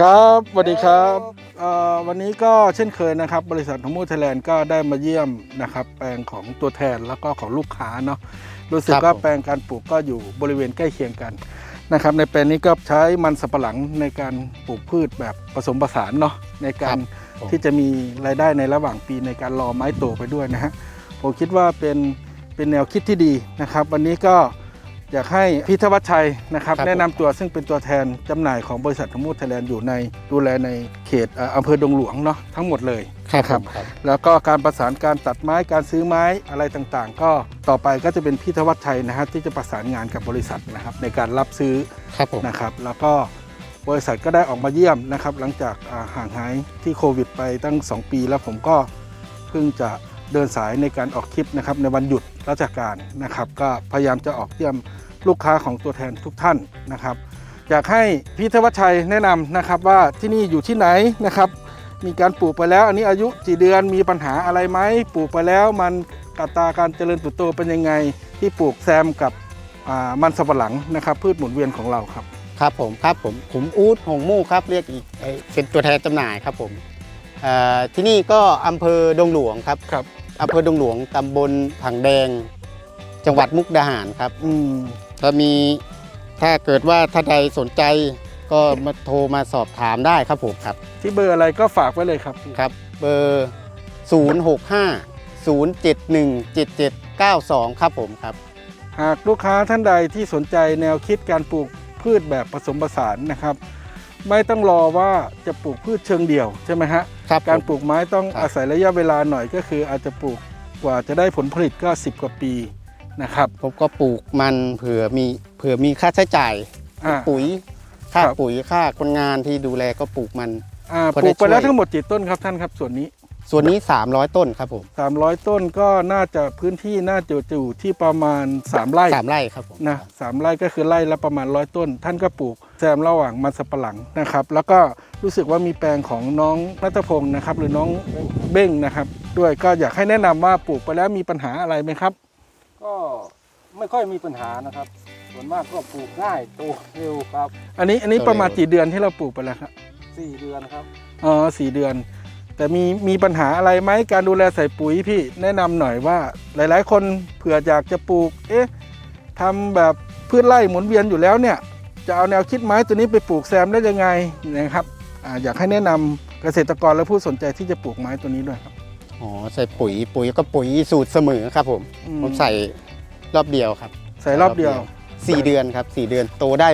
ครับสวัสดีครับเอ่อวันนี้ก็เช่นเคยนะครับ บริษัทของมูไทยแลนด์ก็ได้มาเยี่ยมนะครับ แปลงของตัวแทนแล้วก็ของลูกค้าเนาะรู้สึกครับว่าผมแปลงการปลูกก็อยู่บริเวณใกล้เคียงกันนะครับ ในแปลงนี้ก็ใช้มันสำปะหลังในการปลูกพืชแบบผสมผสานเนาะในการผมที่จะมีรายได้ในระหว่างปีในการรอไม้โตไปด้วยนะฮะผมคิดว่าเป็นเป็นแนวคิดที่ดีนะครับ วันนี้ก็ อยากให้พี่ธวัชชัยนะครับครับแนะนำตัวซึ่งเป็นตัวแทนจำหน่ายของบริษัททั้งหมดไทยแลนด์อยู่ในดูแลในเขตเอ่ออำเภอดงหลวงเนาะทั้งหมดเลยครับครับครับแล้วก็การประสานการตัดไม้การซื้อไม้อะไรต่างๆ ก็ต่อไปก็จะเป็นพี่ธวัชชัยนะฮะที่จะประสานงานกับบริษัทนะครับในการรับซื้อครับผมนะครับแล้วก็บริษัทก็ได้ออกมาเยี่ยมนะครับหลังจากอ่าห่างหายที่โควิดไปตั้ง 2 ปี แล้วผมก็เพิ่งจะ เดินสายในการออกคลิปนะครับในวันหยุดราชการนะครับ ก็พยายามจะออกเยี่ยมลูกค้าของตัวแทนทุกท่านนะครับ อยากให้พี่ธวัชชัยแนะนำนะครับว่าที่นี่อยู่ที่ไหนนะครับมีการปลูกไปแล้ว อันนี้อายุกี่เดือนมีปัญหาอะไรไหมปลูกไปแล้ว มันอัตราการเจริญเติบโตเป็นยังไง ที่ปลูกแซมกับอ่ามันสำปะหลังนะครับ พืชหมุนเวียนของเราครับ ครับผมครับผมผมอู๊ดหงมู่ครับเรียกอีกเอ่อเป็นตัวแทนจำหน่ายครับผมเอ่อที่นี่ก็อำเภอดงหลวงครับครับ อำเภอดงหลวงตำบลผังแดง จังหวัดมุกดาหารครับ อืมถ้ามีถ้าเกิดว่าท่านใดสนใจก็มาโทรมาสอบถามได้ครับผมครับ ที่เบอร์อะไรก็ฝากไว้เลยครับ ครับ เบอร์ 065 071 7792 ครับผมครับ หากลูกค้าท่านใดที่สนใจแนวคิดการปลูกพืชแบบผสมผสานนะครับ ไม่ต้องรอว่าจะปลูกพืชเชิงเดี่ยวใช่ไหมฮะ ครับการผมปลูกไม้ต้องครับอาศัยระยะเวลาหน่อยก็คืออาจจะปลูกกว่าจะได้ผลผลิตก็ 10 กว่าปีนะครับผมก็ปลูกมันเผื่อมีเผื่อมีค่าใช้จ่ายอ่าปุ๋ยค่าครับปุ๋ยค่าคนงานที่ดูแลก็ปลูกมันอ่าก็ปได้ลูกไปแล้วช่วยทั้งหมดกี่ต้นครับท่านครับส่วนนี้ ส่วนนี้ 300 ต้นครับผม300 ต้นก็น่าจะพื้นที่น่าจะอยู่ที่ประมาณ 3 ไร่สามไร่ครับผมนะสามไร่ก็คือไร่ละประมาณร้อยต้น ท่านก็ปลูกแซมระหว่างมันสับปะหลังนะครับ แล้วก็รู้สึกว่ามีแปลงของน้องนัทพงศ์นะครับ หรือน้องเบ้งนะครับ ด้วยก็อยากให้แนะนำว่าปลูกไปแล้วมีปัญหาอะไรไหมครับ ก็ไม่ค่อยมีปัญหานะครับส่วนมากก็ปลูกง่ายโตเร็วครับ อันนี้อันนี้ประมาณกี่เดือนที่เราปลูกไปแล้วครับสี่เดือนครับอ๋อสี่เดือน แต่มีมีปัญหาอะไรไหมการดูแลใส่ปุ๋ยพี่แนะนำหน่อยว่า หลาย ๆ คนเผื่ออยากจะปลูก เอ๊ะทำแบบพืชไร่หมุนเวียนอยู่แล้วเนี่ย จะเอาแนวคิดไม้ตัวนี้ไปปลูกแซมได้ยังไงนะครับอาอยากให้แนะนำเกษตรกรและผู้สนใจที่จะปลูกไม้ตัวนี้ด้วยครับอ๋อใส่ปุ๋ยปุ๋ยก็ปุ๋ยสูตรเสมอครับผมอืผมใส่รอบเดียวครับ ใส่รอบเดียวสี่เดือนครับสี่เดือนโตได้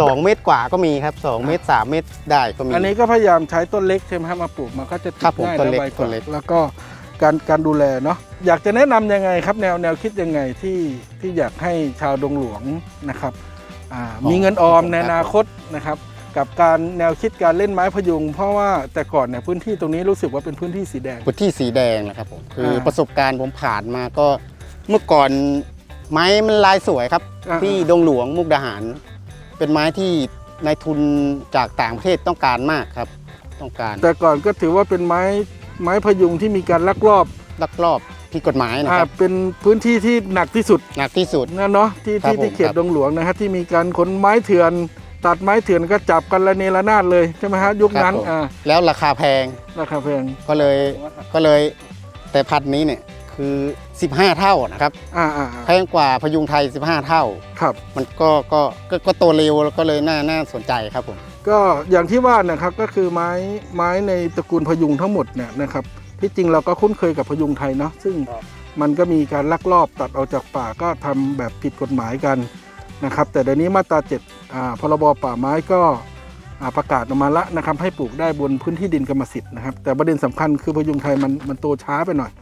สองเมตรกว่าก็มีครับสองเมตรสามเมตรได้ก็มี อันนี้ก็พยายามใช้ต้นเล็กใช่ไหมครับมาปลูกมันก็จะติดครับผมง่ายต้นและเล็กไวกต้ว่านเล็ก แล้วก็การการดูแลเนาะอยากจะแนะนำยังไงครับแนวแนวคิดยังไงที่ที่อยากให้ชาวดงหลวงนะครับอ่ามีเงินออมในอนาคตนะครับ กับการแนวคิดการเล่นไม้พยุง เพราะว่าแต่ก่อนเนี่ยพื้นที่ตรงนี้รู้สึกว่าเป็นพื้นที่สีแดง พื้นที่สีแดงนะครับผมคืออาประสบการณ์ผมผ่านมาก็เมื่อก่อนไม้มันลายสวยครับ อ่า ที่ดงหลวงมุกดาหาร เป็นไม้ที่นายทุนจากต่างประเทศต้องการมากครับ ต้องการแต่ก่อนก็ถือว่าเป็นไม้ไม้พยุงที่มีการลักลอบลักลอบผิดกฎหมายนะอ่าครับเป็นพื้นที่ที่หนักที่สุดหนักที่สุด นะเนาะที่ครับที่ที่ผมเขตครับ ดงหลวงนะครับที่มีการขนไม้เถื่อน ตัดไม้เถื่อนก็จับกันระเนระนาดเลยใช่ไหมฮะยุคนั้นครับผมอ่าแล้วราคาแพงราคาแพงก็เลยก็เลยแต่พันธุ์นี้เนี่ย คือ 15 เท่านะครับอ่าอ่าอ่าแพงกว่าพยุงไทย 15 เท่า ครับ มันก็ก็ก็ก็โตเร็วแล้วก็เลยน่าน่าสนใจครับผม ก็อย่างที่ว่านะครับก็คือไม้ไม้ในตระกูลพยุงทั้งหมดเนี่ยนะครับที่จริงเราก็คุ้นเคยกับพยุงไทยเนาะซึ่งครับ มันก็มีการลักลอบตัดออกจากป่าก็ทำแบบผิดกฎหมายกันนะครับ แต่เดี๋ยวนี้มาตรา7อ่าพรบป่าไม้ก็อ่าประกาศออกมาละนะครับให้ปลูกได้บนพื้นที่ดินกรรมสิทธิ์นะครับแต่ประเด็นสำคัญคือพยุงไทยมันมันโตช้าไปหน่อย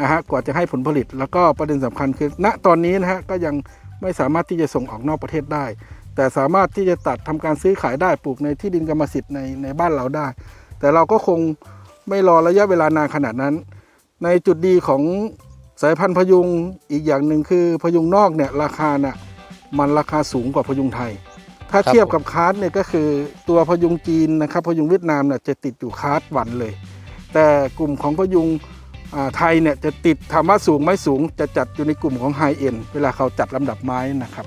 นะฮะกว่าจะให้ผลผลิต แล้วก็ประเด็นสำคัญคือ ณตอนนี้นะฮะก็ยังไม่สามารถที่จะส่งออกนอกประเทศได้ แต่สามารถที่จะตัดทำการซื้อขายได้ปลูกในที่ดินกรรมสิทธิ์ในในบ้านเราได้ แต่เราก็คงไม่รอระยะเวลานานขนาดนั้น ในจุดดีของสายพันธุ์พยุงอีกอย่างหนึ่งคือพยุงนอกเนี่ยราคาเนี่ยมันราคาสูงกว่าพยุงไทย ถ้าเทียบกับคาร์ดเนี่ยก็คือตัวพยุงจีนนะครับพยุงเวียดนามเนี่ยจะติดอยู่คาร์ดวันเลย แต่กลุ่มของพยุง ไทยเนี่ยจะติดถามว่าสูงไหม่สูงจะจัดอยู่ในกลุ่มของไฮเอ็นเวลาเขาจัดลำดับไม้นะครับ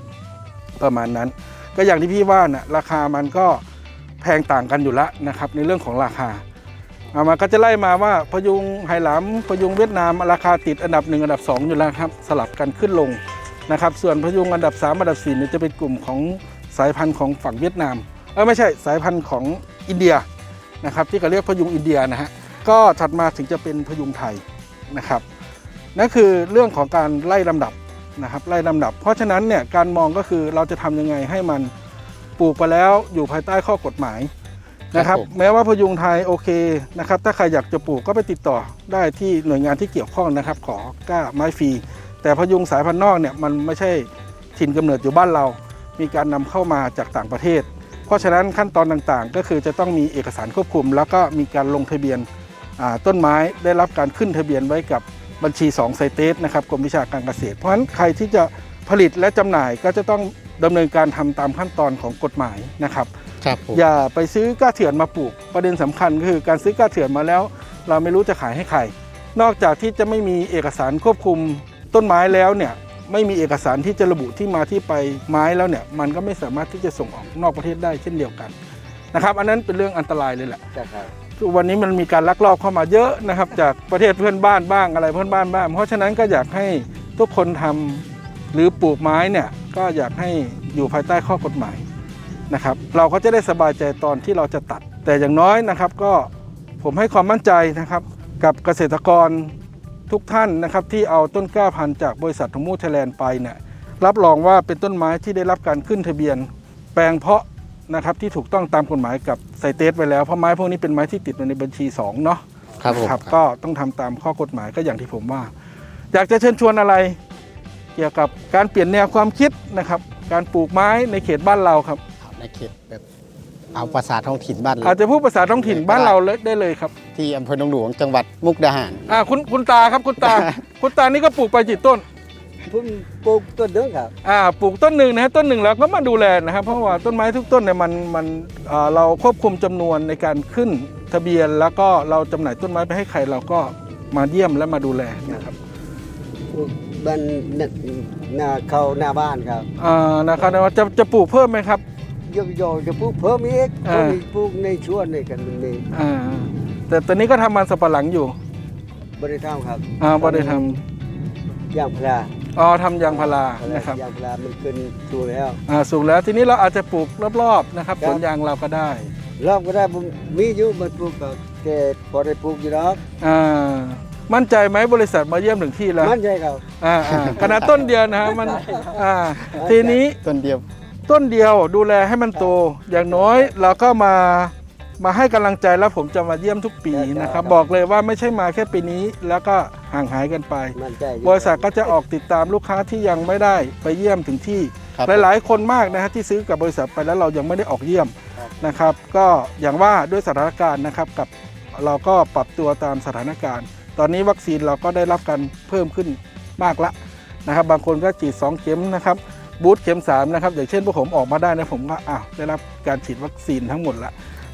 ประมาณนั้น ก็อย่างที่พี่ว่านะ่ะราคามันก็แพงต่างกันอยู่แล้วนะครับ ในเรื่องของราคาเอามาก็จะไล่มาว่าพยุงไหหลำพยุงเวียดนามราคาติดอันดับหนึ่งอันดับสองอยู่แล้วครับ สลับกันขึ้นลงนะครับ ส่วนพยุงอันดับสามอันดับสี่เนี่ยจะเป็นกลุ่มของสายพันธุ์ของฝั่งเวียดนามเออไม่ใช่สายพันธุ์ของอินเดียนะครับที่เขาเรียกพยุงอินเดียนะฮะก็ถัดมาถึงจะเป็นพยุงไทย นะครับนั่นคือเรื่องของการไล่ลำดับนะครับไล่ลำดับ เพราะฉะนั้นเนี่ยการมองก็คือเราจะทำยังไงให้มันปลูกไปแล้วอยู่ภายใต้ข้อกฎหมายนะครับครับผมแม้ว่าพยุงไทยโอเคนะครับถ้าใครอยากจะปลูกก็ไปติดต่อได้ที่หน่วยงานที่เกี่ยวข้องนะครับขอกล้าไม้ฟรีแต่พยุงสายพันธุ์นอกเนี่ยมันไม่ใช่ถิ่นกำเนิดอยู่บ้านเรา มีการนำเข้ามาจากต่างประเทศ เพราะฉะนั้นขั้นตอนต่างๆ ก็คือจะต้องมีเอกสารควบคุม แล้วก็มีการลงทะเบียนอ่า ต้นไม้ได้รับการขึ้นทะเบียนไว้กับบัญชี2ไซเตสนะครับกรมวิชาการเกษตร เพราะฉะนั้นใครที่จะผลิตและจำหน่ายก็จะต้องดำเนินการทำตามขั้นตอนของกฎหมายนะครับครับผมอย่าไปซื้อกล้าเถื่อนมาปลูก ประเด็นสำคัญก็คือการซื้อกล้าเถื่อนมาแล้ว เราไม่รู้จะขายให้ใคร นอกจากที่จะไม่มีเอกสารควบคุมต้นไม้แล้วเนี่ยไม่มีเอกสารที่จะระบุที่มาที่ไปไม้แล้วเนี่ยมันก็ไม่สามารถที่จะส่งออกนอกประเทศได้เช่นเดียวกันนะครับอันนั้นเป็นเรื่องอันตรายเลยแหละครับ วันนี้มันมีการลักลอบเข้ามาเยอะนะครับ จากประเทศเพื่อนบ้านบ้างอะไรเพื่อนบ้านบ้าง เพราะฉะนั้นก็อยากให้ทุกคนทำหรือปลูกไม้เนี่ยก็อยากให้อยู่ภายใต้ข้อกฎหมายนะครับ เราก็จะได้สบายใจตอนที่เราจะตัด แต่อย่างน้อยนะครับ ก็ผมให้ความมั่นใจนะครับ กับเกษตรกรทุกท่านนะครับ ที่เอาต้นกล้าพันธุ์จากบริษัททมูไทแลนด์ไปเนี่ยรับรองว่าเป็นต้นไม้ที่ได้รับการขึ้นทะเบียน แปลงเพาะ นะครับที่ถูกต้องตามกฎหมายกับไซเตสไว้แล้วเพราะไม้พวกนี้เป็นไม้ที่ติดอยู่ในบัญชี 2 เนาะครับผมนะก็ต้องทำตามข้อกฎหมายก็อย่างที่ผมว่า อยากจะเชิญชวนอะไร เกี่ยวกับการเปลี่ยนแนวความคิดนะครับ การปลูกไม้ในเขตบ้านเราครับเอาในเขตแบบเอาภาษาท้องถิ่นบ้านเราอาจจะพูดภาษาท้องถิ่นบ้านเราเลยได้เลยครับ ที่อำเภอหนองหลวงจังหวัดมุกดาหารอ่าคุณคุณตาครับคุณตา คุณตานี่ก็ปลูกไปกี่ต้น ผมปลูกต้นเดือนครับ อ่าปลูกต้นหนึ่งนะฮะต้นหนึ่งแล้วก็มาดูแลนะครับ เพราะว่าต้นไม้ทุกต้นเนี่ยมันมันอ่าเราควบคุมจำนวนในการขึ้นทะเบียน แล้วก็เราจำหน่ายต้นไม้ไปให้ใครเราก็มาเยี่ยมและมาดูแลนะครับบ้านหน้าเขาหน้าบ้านครับอ่านะครับว่าจะจะปลูกเพิ่มไหมครับ ยกยอจะปลูกเพิ่มอีกอ่าเพิ่มอีกปลูกในชวนนี่กันนี่อ่าแต่ตอนนี้ก็ทำมันสับปะหลังอยู่บริธรรมครับอ่าบ่ได้ทยางพาราำ อ๋อทำยางพารานะครับยางพารามันขึ้นสูงแล้วอ่าสูงแล้วทีนี้เราอาจจะปลูกรอบๆนะครับครัสบวนยางเราก็ได้ รอบก็ได้ผมมีอยู่มันปลูกก็แต่พอได้ปลูกอยู่ดอกอ่ามั่นใจไหมบริษัทมาเยี่ยมถึงที่แล้ว มันใช่ครับอ่าอ่าขนาดต้นเดียวนะฮะมันอ่าทีนี้ต้นเดียว ต้นเดียวดูแลให้มันโตอย่างน้อยเราก็มา มาให้กำลังใจแล้วผมจะมาเยี่ยมทุกปีนะครับ บอกเลยว่าไม่ใช่มาแค่ปีนี้ แล้วก็ห่างหายกันไปมันใจอยู่บริษัทก็จะออกติดตามลูกค้าที่ยังไม่ได้ไปเยี่ยมถึงที่ครับหลายๆ คนมากนะฮะที่ซื้อกับบริษัทไปแล้วเรายังไม่ได้ออกเยี่ยมนะครับ ก็อย่างว่าด้วยสถานการณ์นะครับกับเราก็ปรับตัวตามสถานการณ์ ตอนนี้วัคซีนเราก็ได้รับการเพิ่มขึ้นมากละนะครับ บางคนก็ฉีด 2 เข็มนะครับบูสต์เข็ม3นะครับอย่างเช่นพวกผมออกมาได้นะผมก็อ้าวได้รับการฉีดวัคซีนทั้งหมดละ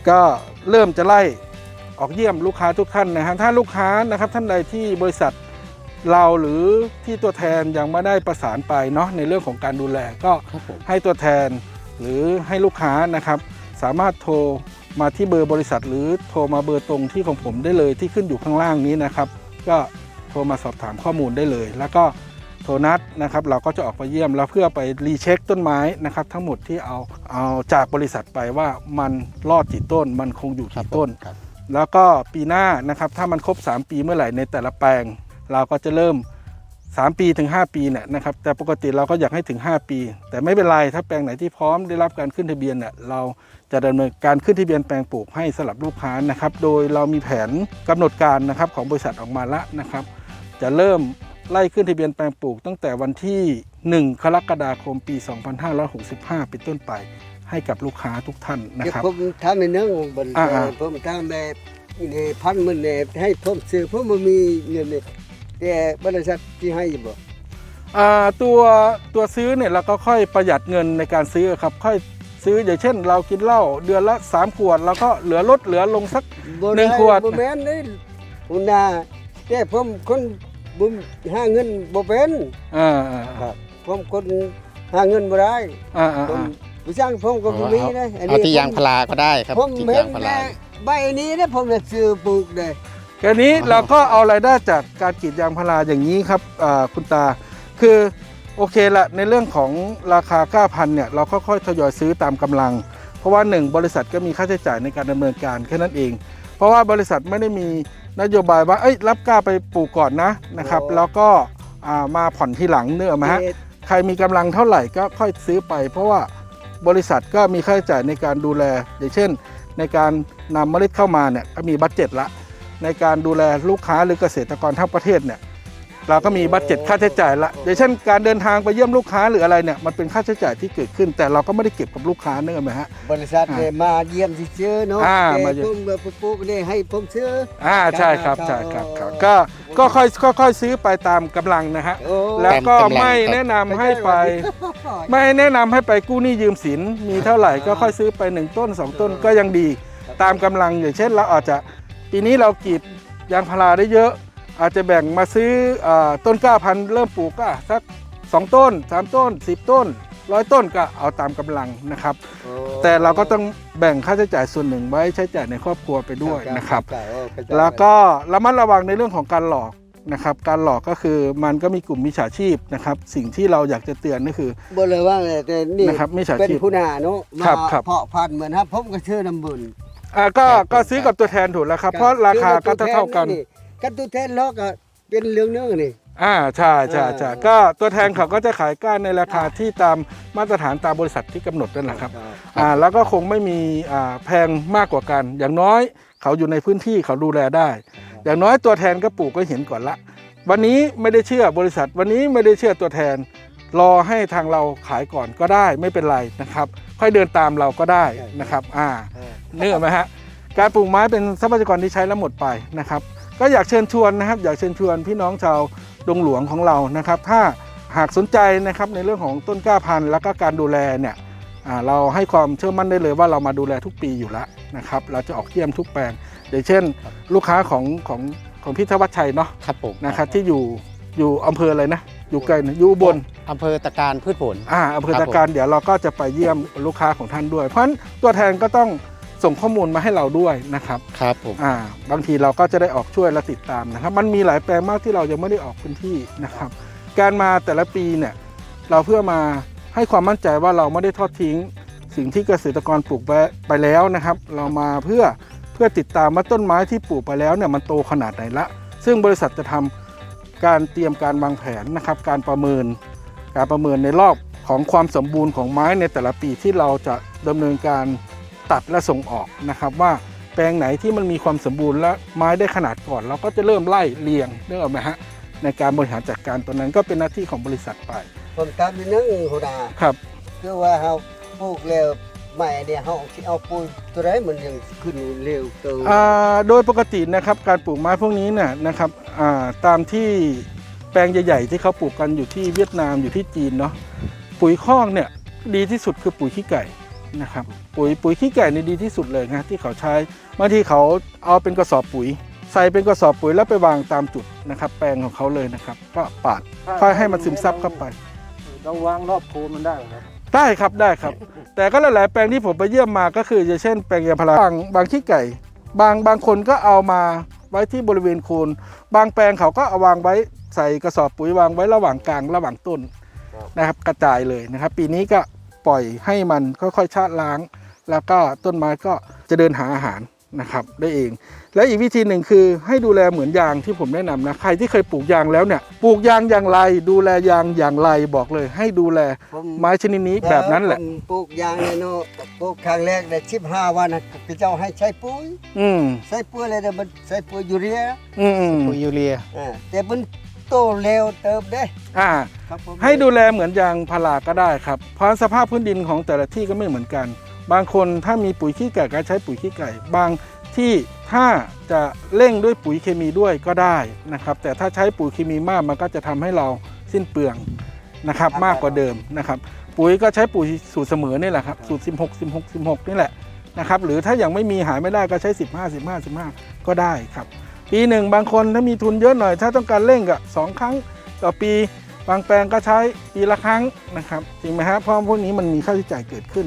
ก็เริ่มจะไล่ออกเยี่ยมลูกค้าทุกท่านนะฮะถ้าลูกค้านะครับท่านใดที่บริษัทเราหรือที่ตัวแทนยังไม่ได้ประสานไปเนาะในเรื่องของการดูแลก็ครับผมให้ตัวแทนหรือให้ลูกค้านะครับ สามารถโทรมาที่เบอร์บริษัท หรือโทรมาเบอร์ตรงที่ของผมได้เลยที่ขึ้นอยู่ข้างล่างนี้นะครับ ก็โทรมาสอบถามข้อมูลได้เลย แล้วก็ โทรนัดนะครับเราก็จะออกไปเยี่ยมแล้วเพื่อไปรีเช็คต้นไม้นะครับทั้งหมดที่เอาเอาจากบริษัทไปว่ามันรอดกี่ต้น มันคงอยู่ครับกี่ต้นครับแล้วก็ปีหน้านะครับถ้ามันครบ 3 ปีเมื่อไหร่ในแต่ละแปลง เราก็จะเริ่ม 3 ปีถึง 5 ปีเนี่ยนะครับแต่ปกติเราก็อยากให้ถึง 5 ปี แต่ไม่เป็นไรถ้าแปลงไหนที่พร้อมได้รับการขึ้นทะเบียนเนี่ยเราจะดำเนินการขึ้นทะเบียนแปลงปลูกให้สำหรับลูกค้านะครับโดยเรามีแผนกำหนดการนะครับของบริษัทออกมาแล้วนะครับจะเริ่ม ไล่ขึ้นทะเบียนแปลงปลูกตั้งแต่วันที่ 1 กรกฎาคมปี 2565 เป็นต้นไปให้กับลูกค้าทุกท่านนะเดี๋ยวครับผมทำในเนื้องบนอ่าๆผมทำแบบนี่พันมันเนี่ยให้ผมซื้อผมมันมีเงินเนี่ยแต่บริษัทที่ให้บ่อ่าตัวตัวซื้อเนี่ยเราก็ค่อยประหยัดเงินในการซื้อครับค่อยซื้ออย่างเช่น เรากินเหล้าเดือนละ 3 ขวด แล้วก็เหลือลดเหลือลงสักบ่หนึ่งไขวดบ่แม่นนี่หุ่นนาแต่ผมคน บ่หาเงินบ่เป็นอ่าอ่าครับผมคนหาเงินบ่ได้อ่าอ่าผมผู้ช่างผมก็บ่มีนะอันเอานี้ที่ยางพาราก็ได้ครับผมที่เห็ยานงพาราแต่ใบนี้นะผมจะซื้อปลูกเลย แค่นี้เราก็เอารายได้จากการกรีดยางพาราอย่างนี้ครับอ่าคุณตา คือโอเคละในเรื่องของราคา9,000เนี่ยเราค่อยๆทยอยซื้อตามกำลัง เพราะว่าหนึ่งบริษัทก็มีค่าใช้จ่ายในการดำเนินการแค่นั้นเองเพ ราะว่าบริษัทไม่ได้มีนโยบายว่าเอ้ยรับกล้าไปปลูกก่อนนะนะครับ แล้วก็อ่ามาผ่อนทีหลังเนื้อมาฮะใครมีกำลังเท่าไหร่ก็ค่อยซื้อไป เพราะว่าบริษัทก็มีค่าใช้จ่ายในการดูแล อย่างเช่น ในการนำเมล็ดเข้ามาเนี่ยก็มีบัตเจ็ตละในการดูแลลูกค้าหรือเกษตรกรทั้งประเทศเนี่ย เราก็มีบัตเจ็ตค่าใช้จ่ายละอย่างเช่นการเดินทางไปเยี่ยมลูกค้าหรืออะไรเนี่ยมันเป็นค่าใช้จ่ายที่เกิดขึ้น แต่เราก็ไม่ได้เก็บกับลูกค้าเนื่องไหมฮะ บริษัทเนี่ยมาเยี่ยมที่ซื้อเนาะอ่าแต่มาเยี่ยม ผมแบบปลูกเนี่ยให้ผมซื้อ อ่าใช่ครับใช่ครับครับก็ก็ค่อยค่อยๆซื้อไปตามกำลังนะฮะ โอ้ แล้วก็ตามกำลังไม่แนะนำให้ไป ไม่แนะนำให้ไปกู้หนี้ยืมสิน มีเท่าไหร่ก็ค่อยซื้อไป 1 ต้น 2 ต้นก็ยังดี ตามกำลังอย่างเช่นเราอาจจะปีนี้เรากรีดยางพาราได้เยอะ อาจจะแบ่งมาซื้ออาต้น9,000เริ่มปลูกก็สัก 2 ต้น 3 ต้น 10 ต้นร้อยต้นก็เอาตามกำลังนะครับโอ้แต่เราก็ต้องแบ่งค่าใช้จ่ายส่วนหนึ่งไว้ใช้จ่ายในครอบครัวไปด้วยนะครับเข้าใจโอ้เข้าใจแล้วก็ระมัดระวังในเรื่องของการหลอกนะครับ การหลอกก็คือมันก็มีกลุ่มมิจฉาชีพนะครับ สิ่งที่เราอยากจะเตือนก็คือบ่เลยว่าเลยแต่นี่นะครับมิจฉาเป็นชีพผู้หน้าเนาะมาครับครับเพาะพันธุ์เหมือนครับผมก็ชื่อน้ำบุญอ่าก็ก็ซื้อกับตัวแทนถูกแล้วครับ เพราะราคาก็เท่าๆกัน กันตัวแทนล้อก็เป็นเรื่องเนื้อนี่อ่าใช่ใช่ใช่อ่าก็ตัวแทนเขาก็จะขายก้านในราคาที่ตามมาตรฐานตามบริษัทที่กำหนดนั่นแหละครับอ่าแล้วก็คงไม่มีอ่าแพงมากกว่ากัน อย่างน้อยเขาอยู่ในพื้นที่เขาดูแลได้ อย่างน้อยตัวแทนก็ปลูกก็เห็นก่อนละ วันนี้ไม่ได้เชื่อบริษัท วันนี้ไม่ได้เชื่อตัวแทน รอให้ทางเราขายก่อนก็ได้ไม่เป็นไรนะครับ ค่อยเดินตามเราก็ได้นะครับ อ่าเนื้ออกไหมฮะการปลูกไม้เป็นทรัพยากรที่ใช้แล้วหมดไปนะครับ ก็อยากเชิญชวนนะครับ อยากเชิญชวนพี่น้องชาวดงหลวงของเรานะครับ ถ้าหากสนใจนะครับในเรื่องของต้นกล้าพันธุ์แล้วก็การดูแลเนี่ยอ่าเราให้ความเชื่อมั่นได้เลยว่าเรามาดูแลทุกปีอยู่แล้วนะครับ เราจะออกเยี่ยมทุกแปลงอย่างเช่น ลูกค้าของของของพี่ธวัชชัยเนาะครับผมนะครับที่อยู่อยู่อำเภออะไรนะ อยู่ไกลนะอยู่อุบลอำเภอตะการพืชผลอ่าอำเภอครับตะการเดี๋ยวเราก็จะไปเยี่ยมลูกค้าของท่านด้วย เพราะฉะนั้นตัวแทนก็ต้อง ส่งข้อมูลมาให้เราด้วยนะครับครับผมอ่าบางทีเราก็จะได้ออกช่วยและติดตามนะครับ มันมีหลายแปลงมากที่เรายังไม่ได้ออกพื้นที่นะครับ การมาแต่ละปีเนี่ยเราเพื่อมาให้ความมั่นใจว่าเราไม่ได้ทอดทิ้ง สิ่งที่เกษตรกรปลูกไปไปแล้วนะครับ เรามาเพื่อเพื่อติดตามว่าต้นไม้ที่ปลูกไปแล้วเนี่ยมันโตขนาดไหนละ ซึ่งบริษัทจะทำการเตรียมการวางแผนนะครับ การประเมิน การประเมินในรอบของความสมบูรณ์ของไม้ในแต่ละปีที่เราจะดำเนินการ ตัดและส่งออกนะครับว่าแปลงไหนที่มันมีความสมบูรณ์และไม้ได้ขนาดก่อน เราก็จะเริ่มไล่เรียงเรื่องไหมฮะในการบริหารจัดการตัวนั้นก็เป็นหน้าที่ของบริษัทไปผมตามนี่นึงหัวหน้าครับคือว่าเฮาปลูกแล้วใหม่เนี่ยเฮาสิเอาปุ๋ยตัวใดมันยังขึ้นเร็วเติบอ่าโดยปกตินะครับการปลูกไม้พวกนี้เนี่ยนะครับอ่าตามที่แปลงใหญ่ๆที่เขาปลูกกันอยู่ที่เวียดนามอยู่ที่จีนเนาะปุ๋ยคอกเนี่ยดีที่สุดคือปุ๋ยขี้ไก่ นะครับปุ๋ยปุ๋ยขี้ไก่นี่ดีที่สุดเลยนะที่เขาใช้บางทีเขาเอาเป็นกระสอบปุ๋ย ใส่เป็นกระสอบปุ๋ยแล้วไปวางตามจุดนะครับ แปลงของเขาเลยนะครับ ก็ปาดค่อยให้มันซึมซับเข้าไปเราวางรอบโคนมันได้เหรอครับได้ครับได้ครับ แต่ก็หลายๆแปลงที่ผมไปเยี่ยมมาก็คืออย่างเช่นแปลงยางพาราบางบางขี้ไก่ บางบางคนก็เอามาไว้ที่บริเวณโคน บางแปลงเขาก็เอาวางไว้ใส่กระสอบปุ๋ยวางไว้ระหว่างกลางระหว่างต้นนะครับกระจายเลยนะครับ ปีนี้ก็ ปล่อยให้มันค่อยๆชาติล้าง แล้วก็ต้นไม้ก็จะเดินหาอาหารนะครับได้เอง และอีกวิธีหนึ่งคือให้ดูแลเหมือนยางที่ผมแนะนำนะใครที่เคยปลูกยางแล้วเนี่ยปลูกยางอย่างไร ดูแลยางอย่างไรบอกเลย ให้ดูแลผมไม้ชนิดนี้แบบนั้นแหละผมปลูกยางเนี่ยเนาะปลูกครั้งแรกได้15วันนะพี่เจ้าให้ใช้ปุ๋ยอืมใช้ปุ๋ยอะไรเด้อมันใช้ปุ๋ยยูเรียอืมอืมปุ๋ยยูเรียอ่าแต่มัน โตเร็วเติบเด้อ่า ครับผมให้ดูแลเหมือนยางพาราก็ได้ครับ เพราะสภาพพื้นดินของแต่ละที่ก็ไม่เหมือนกัน บางคนถ้ามีปุ๋ยขี้ไก่ก็ใช้ปุ๋ยขี้ไก่ บางที่ถ้าจะเร่งด้วยปุ๋ยเคมีด้วยก็ได้นะครับ แต่ถ้าใช้ปุ๋ยเคมีมากมันก็จะทำให้เราสิ้นเปลืองนะครับ มากกว่าเดิมนะครับ ปุ๋ยก็ใช้ปุ๋ยสูตรเสมอนี่แหละครับ สูตร 16 16 16 นี่แหละนะครับ หรือถ้ายังไม่มีหายไม่ได้ก็ใช้ 15 15 15 ก็ได้ครับ ปีหนึ่งบางคนถ้ามีทุนเยอะหน่อย ถ้าต้องการเร่งก็สองครั้งต่อปีบางแปลงก็ใช้ปีละครั้งนะครับจริงไหมฮะเพราะพวกนี้มันมีค่าใช้จ่ายเกิดขึ้น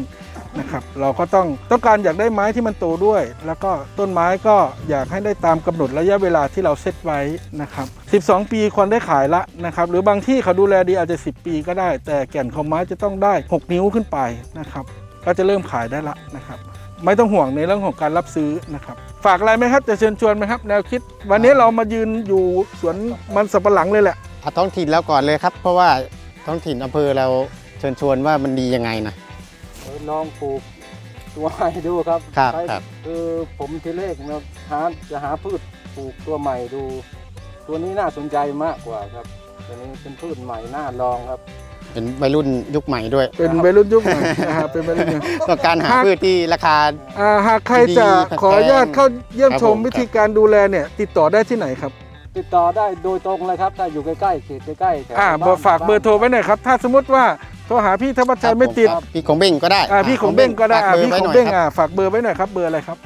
นะครับเราก็ต้องต้องการอยากได้ไม้ที่มันโตด้วย แล้วก็ต้นไม้ก็อยากให้ได้ตามกำหนดระยะเวลาที่เราเซตไว้นะครับ12 ปีควรได้ขายละนะครับหรือบางที่เขาดูแลดีอาจจะ 10 ปีก็ได้ แต่แก่นของไม้จะต้องได้ 6 นิ้วขึ้นไปนะครับก็จะเริ่มขายได้ละนะครับ ไม่ต้องห่วงในเรื่องของการรับซื้อนะครับฝากอะไรไหมครับจะเชิญชวนไหมครับ แนวคิด วันนี้เรามายืนอยู่สวนมันสับปะหลังเลยแหละเอาท้องถิ่นแล้วก่อนเลยครับ เพราะว่าท้องถิ่นอำเภอเราเชิญชวนว่ามันดียังไงนะ เออลองปลูกตัวใหม่ดูครับครับใช้ครับ คือผมทีแรกนะหาจะหาพืชปลูกตัวใหม่ดู ตัวนี้น่าสนใจมากกว่าครับ ตัวนี้เป็นพืชใหม่น่าลองครับ เป็นวัยรุ่นยุคใหม่ด้วยเป็นวัยรุ่นยุคใหม่นะครับเป็นวัยรุ่นยุคต้องการหาพืชที่ราคา อ่าหากใครจะดีๆขออนุญาตเข้าเยี่ยมครับชมผม วิธีการดูแลเนี่ยติดต่อได้ที่ไหนครับ ติดต่อได้โดยตรงเลยครับ ถ้าอยู่ใกล้ๆเขตใกล้ๆแถวอ่าบ้นเบอร์ฝากเบอร์โทรไว้หน่อยครับ ถ้าสมมติว่าโทรหาพี่ธวัชชัยไม่ติดครับพี่ของเบ้งก็ได้อ่าพี่ของเบ้งก็ได้ฝาอ่าบร์พี่ไว้ของหน่ยเบ้งครับ อ่าฝากเบอร์ไว้หน่อยครับเบอร์อะไรครับ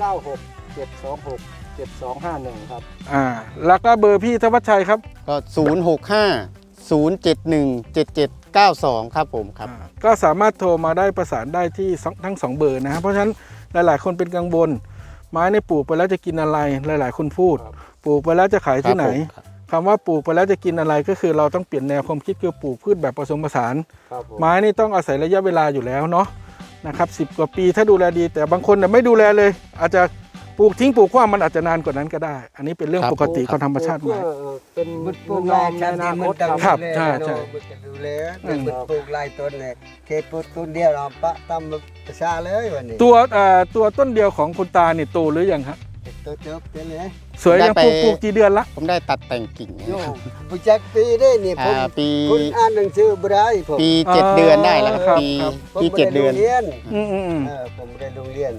เก้าหกเจ็ดสองหกเจ็ดสองห้าหนึ่งครับ อ่าแล้วก็เบอร์พี่ธวัชชัยครับก็ 0 6 5 0 7 1 7 7 9 2 ครับผมครับอ่าก็สามารถโทรมาได้ประสานได้ที่สองทั้งสองเบอร์นะครับเพราะฉะนั้นหลาย ๆ คนเป็นกังวลไม้ในยปลูกไปแล้วจะกินอะไรหลาย ๆ คนพูดครับปลูกไปแล้วจะขายที่ไหนครับคำว่าปลูกไปแล้วจะกินอะไรก็คือเราต้องเปลี่ยนแนวความคิดคือปลูกพืชแบบผสมผสานครับผมไม้นี่ต้องอาศัยระยะเวลาอยู่แล้วเนาะนะครับสิกว่าปีถ้าดูแลดีแต่บางคนเนี่ยไม่ดูแลเลย อาจจะ ปลูกทิ้งปลูกขว้างมันอาจจะนานกว่านั้นก็ได้ อันนี้เป็นเรื่องครับ ปกติของธรรมชาติเพื่ไม้อเป็นมันปลูกนลาอยมในชั้อนนาที่คมันตต้องครับใช่ใช่มันจะดูแลอืมมันปลูกหลายต้นเนี่ยเคปลูกต้นเดียวเราปะตามประชาเลยวันนี้ตัวเอ่อตัวต้นเดียวของคุณตาเนี่ยโตหรือยังฮะตัวจบเต็มเลยสวยยังได้ปไป ลูกปลูกกี่เดือนละผมได้ตัดแต่งกิ่งโยผู้จักปีได้นี่ผมอ่าปีคุณอ่านหนังสือบ่ได้ผมปีเจ็ดเดือนได้แล้วครับปีครับผมปีบ่เจ็ดไโรเดือนงเรียนอืมอืมอืมเออผมบ่ได้โรงเรียน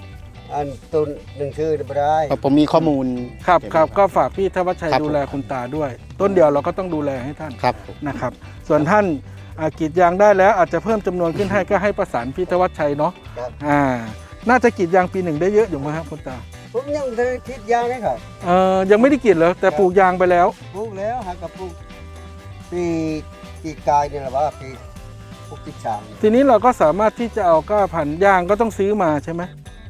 อันต้นหนังสือบ่ได้ก็ผมมีข้อมูลครับเก็ครับไว้ก็ฝากพี่ธวัชชัยครับดูแลคุณตาด้วย ต้นเดียวเราก็ต้องดูแลให้ท่านครับผมนะครับ ส่วนท่านอ่ากรีดยางได้แล้วอาจจะเพิ่มจำนวนขึ้นให้ก็ให้ประสานพี่ธวัชชัยเนาะครับอ่า น่าจะกรีดยางปีหนึ่งได้เยอะอยู่ไหมครับคุณตาผมยังบ่ได้คิดยางเลยครับเออยังไม่ได้กรีดเหรอแต่ปลูกยางไปแล้วปลูกแล้วหากับปลูกปีปีกายนี่แหละว่าปีปลูกปีสามทีนี้เราก็สามารถที่จะเอาก้าพันธุ์ยางก็ต้องซื้อมาใช่ไหม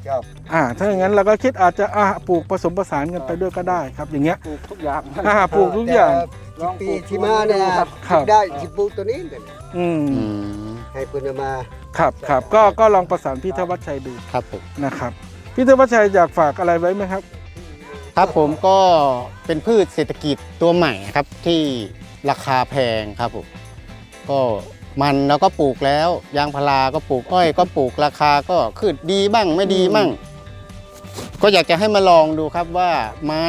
ครับ อ่าถ้าอย่างนั้นเราก็คิดอาจจะอ่าปลูกผสมผสานกันไปด้วยก็ได้ครับ อย่างเงี้ย ปลูกทุกอย่างอ่าปลูกทุกอย่างแต่ปีที่มาเนี่ยครับ ครับ ได้สิปลูกตัวนี้เลยอืมอืมให้เพิ่นเอามา ครับครับก็ก็ลองประสานพี่ธวัชชัยดูครับผม นะครับพี่ธวัชชัยอยากฝากอะไรไว้ไหมครับ ครับผมก็เป็นพืชเศรษฐกิจตัวใหม่ครับที่ราคาแพงครับผมก็ มันเราก็ปลูกแล้ว ยางพาราก็ปลูกอ้อยก็ปลูกราคาก็ขึ้นดีบ้างไม่ดีบ้างก็อยากจะให้มาลองดูครับว่าไม้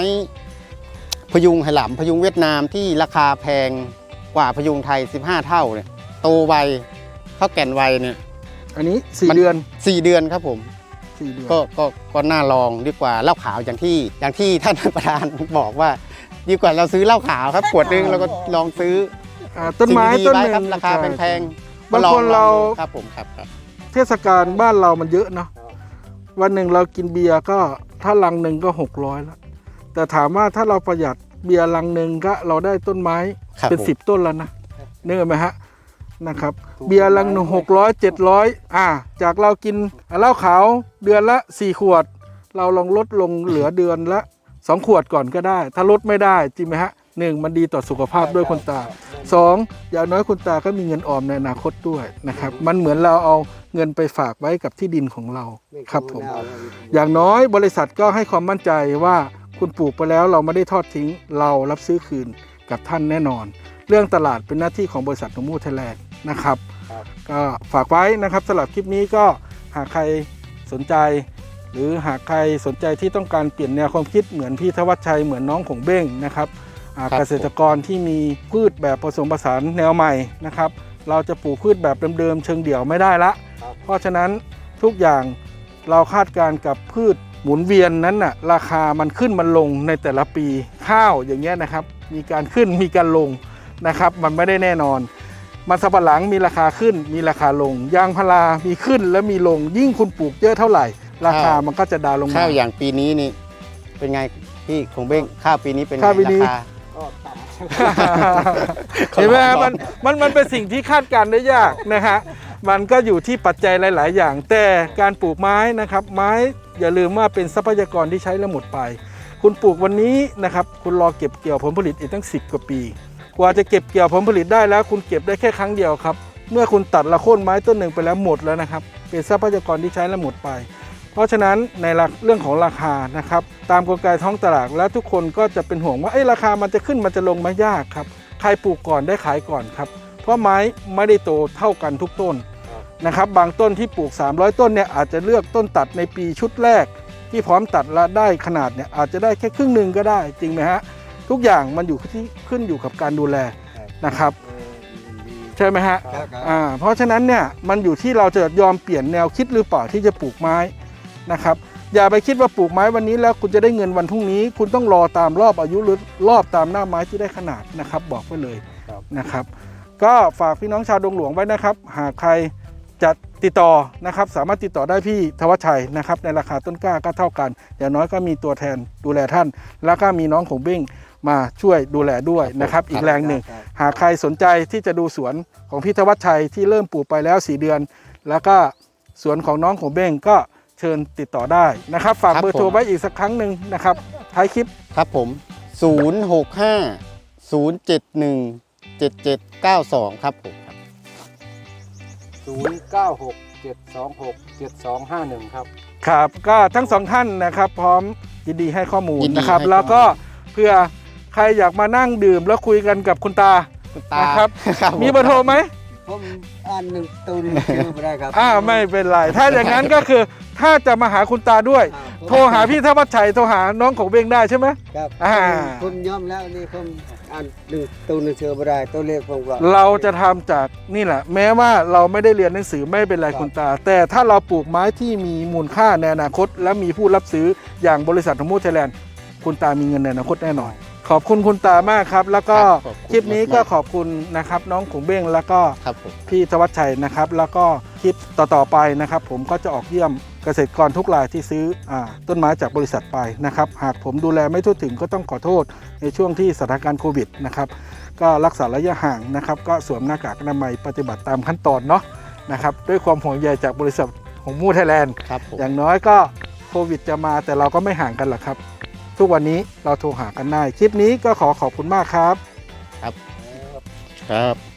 พยุงไหหลำพยุงเวียดนามที่ราคาแพงกว่าพยุงไทย 15 เท่าเนี่ยโตไวเขาแก่นไวเนี่ยอันนี้สี่มันเดือนสี่เดือนครับผมสี่เดือนก็ก็ก็น่าลองดีกว่าเหล้าขาวอย่างที่อย่างที่ท่านประธานบอกว่า ดีกว่าเราซื้อเหล้าขาวครับขวดนึงเราก็ลองซื้อ อ่าต้นไม้สิ่งดีๆต้นหไว้นึ่งครับราคาใช่แพงบางลอคนลเราองดูครับผมครับครับ เทศกาลบ้านเรามันเยอะเนาะวันหนึ่งเรากินเบียร์ก็ถ้าลังหนึ่งก็หกร้อยแล้ว แต่ถามว่าถ้าเราประหยัดเบียร์ลังหนึ่งก็เราได้ต้นไม้ครับเป็นผมสิบต้นแล้วนะเนื้ออกไหมฮะนะครับ เบียร์ลังหนึ่งหกร้อยเจ็ดร้อยอ่า จากเรากินเหล้าขาวเดือนละสี่ขวด เราลองลดลงเหลือเดือนละสองขวดก่อนก็ได้ ถ้าลดไม่ได้จริงไหมฮะ หนึ่งมันดีต่อสุขภาพด้วยคนตาสองอย่างน้อยคุณตาก็มีเงินออมในอนาคตด้วยนะครับ มันเหมือนเราเอาเงินไปฝากไว้กับที่ดินของเราครับผม อย่างน้อยบริษัทก็ให้ความมั่นใจว่าคุณปลูกไปแล้วเราไม่ได้ทอดทิ้ง เรารับซื้อคืนกับท่านแน่นอน เรื่องตลาดเป็นหน้าที่ของบริษัทนมูไทยแลนด์นะครับครับก็ฝากไว้นะครับสำหรับคลิปนี้ก็หากใครสนใจ หรือหากใครสนใจที่ต้องการเปลี่ยนแนวความคิดเหมือนพี่ธวัชชัยเหมือนน้องของเบ้งนะครับอ่าครับ เกษตรกรที่มีพืชแบบผสมผสานแนวใหม่นะครับ เราจะปลูกพืชแบบเดิมๆเชิงเดี่ยวไม่ได้ละครับเพราะฉะนั้นทุกอย่างเราคาดการณ์กับพืชหมุนเวียนนั้นน่ะราคามันขึ้นมันลงในแต่ละปีข้าวอย่างเงี้ยนะครับ มีการขึ้นมีการลงนะครับ มันไม่ได้แน่นอนมันสำปะหลังมีราคาขึ้นมีราคาลง ยางพารามีขึ้นและมีลง ยิ่งคุณปลูกเยอะเท่าไหร่ ราคามันก็จะดาวน์ลงมาข้าวอย่างปีนี้นี่เป็นไงพี่คงเบ้งข้าวปีนี้เป็นไงข้าวปีนี้ราคา ก็ต่ำเห็นไหมฮะมันมันมันเป็นสิ่งที่คาดการณ์ได้ยากนะฮะมันก็อยู่ที่ปัจจัยหลาย ๆ อย่าง แต่การปลูกไม้นะครับ ไม้อย่าลืมว่าเป็นทรัพยากรที่ใช้แล้วหมดไป คุณปลูกวันนี้นะครับ คุณรอเก็บเกี่ยวผลผลิตอีกตั้ง 10 กว่าปี กว่าจะเก็บเกี่ยวผลผลิตได้แล้ว คุณเก็บได้แค่ครั้งเดียวครับ เมื่อคุณตัดละโค่นไม้ต้นหนึ่งไปแล้วหมดแล้วนะครับ เป็นทรัพยากรที่ใช้แล้วหมดไป เพราะฉะนั้นในหลักเรื่องของราคานะครับตามกลไกท้องตลาดแล้วทุกคนก็จะเป็นห่วงว่าเอ้ยราคามันจะขึ้นมันจะลงไหมยากครับใครปลูกก่อนได้ขายก่อนครับ เพราะไม้ไม่ได้โตเท่ากันทุกต้นนะครับบางต้นที่ปลูก 300 ต้นเนี่ยอาจจะเลือกต้นตัดในปีชุดแรก ที่พร้อมตัดและได้ขนาดเนี่ยอาจจะได้แค่ครึ่งหนึ่งก็ได้จริงไหมฮะทุกอย่างมันอยู่ที่ขึ้นอยู่กับการดูแลนะครับใช่ไหมฮะครับครับอ่าเพราะฉะนั้นเนี่ยมันอยู่ที่เราจะยอมเปลี่ยนแนวคิดหรือเปล่าที่จะปลูกไม้ นะครับอย่าไปคิดว่าปลูกไม้วันนี้แล้วคุณจะได้เงินวันพรุ่งนี้ คุณต้องรอตามรอบอายุหรือรอบตามหน้าไม้ที่ได้ขนาดนะครับ บอกไว้เลยครับนะครับ ก็ฝากพี่น้องชาวดงหลวงไว้นะครับ หากใครจะติดต่อนะครับ สามารถติดต่อได้พี่ธวัชชัยนะครับ ในราคาต้นกล้าก็เท่ากัน อย่างน้อยก็มีตัวแทนดูแลท่าน แล้วก็มีน้องของบิ้งมาช่วยดูแลด้วยนะครับ อีกแรงหนึ่ง หากใครสนใจที่จะดูสวนของพี่ธวัชชัยที่เริ่มปลูกไปแล้ว 4 เดือน แล้วก็สวนของน้องของเบ้งก็เชิญติดต่อได้นะครับ ฝากครับเบอร์โทรผมไว้อีกสักครั้งหนึ่งนะครับท้ายคลิปครับผม 065 071 7792 ครับผมครับศูนย์เก้าหกเจ็ดสองหกเจ็ดสองห้าหนึ่งครับ ครับก็ทั้งสองท่านนะครับ พร้อมยินดีให้ข้อมูลยินดีนะครับ ให้ข้อมูล แล้วก็เพื่อใครอยากมานั่งดื่มแล้วคุยกันกับคุณตาคุณตานะครับครับผมีเบอร์โทรไหม ผมอ่านหนึ่งตูนชื่อไม่ได้ครับ อ่าไม่เป็นไร ถ้าอย่างนั้นก็คือถ้าจะมาหาคุณตาด้วยอ่าผมโทรหาพี่ธวัชชัยโทรหาน้องของเบ้งได้ใช่ไหม ครับอ่า ผมยอมแล้วนี่ผมอ่านหนึ่งตูนหนึ่งชื่อไม่ได้ตัวเลขผมก็ เราจะทำจากนี่แหละ แม้ว่าเราไม่ได้เรียนหนังสือไม่เป็นไรครับ คุณตา แต่ถ้าเราปลูกไม้ที่มีมูลค่าในอนาคต และมีผู้รับซื้ออย่างบริษัทธมูไทยแลนด์คุณตามีเงินในอนาคตแน่นอน ขอบคุณคุณตามากครับ แล้วก็ครับขอบคุณคลิปนี้ก็มากๆ ขอบคุณนะครับ น้องขงเบ้งแล้วก็ครับผม พี่ธวัชชัยนะครับ แล้วก็คลิปต่อๆไปนะครับ ผมก็จะออกเยี่ยมเกษตรกรทุกรายที่ซื้ออาต้นไม้จากบริษัทไปนะครับ หากผมดูแลไม่ทั่วถึงก็ต้องขอโทษในช่วงที่สถานการณ์โควิดนะครับ ก็รักษาระยะห่างนะครับ ก็สวมหน้ากากอนามัยปฏิบัติตามขั้นตอนเนาะนะครับด้วยความห่วงใยจากบริษัทของมูไทยแลนด์ ครับผม อย่างน้อยก็โควิดจะมาแต่เราก็ไม่ห่างกันหรอกครับ ทุกวันนี้เราโทรหากันได้ คลิปนี้ก็ขอขอบคุณมากครับ ครับ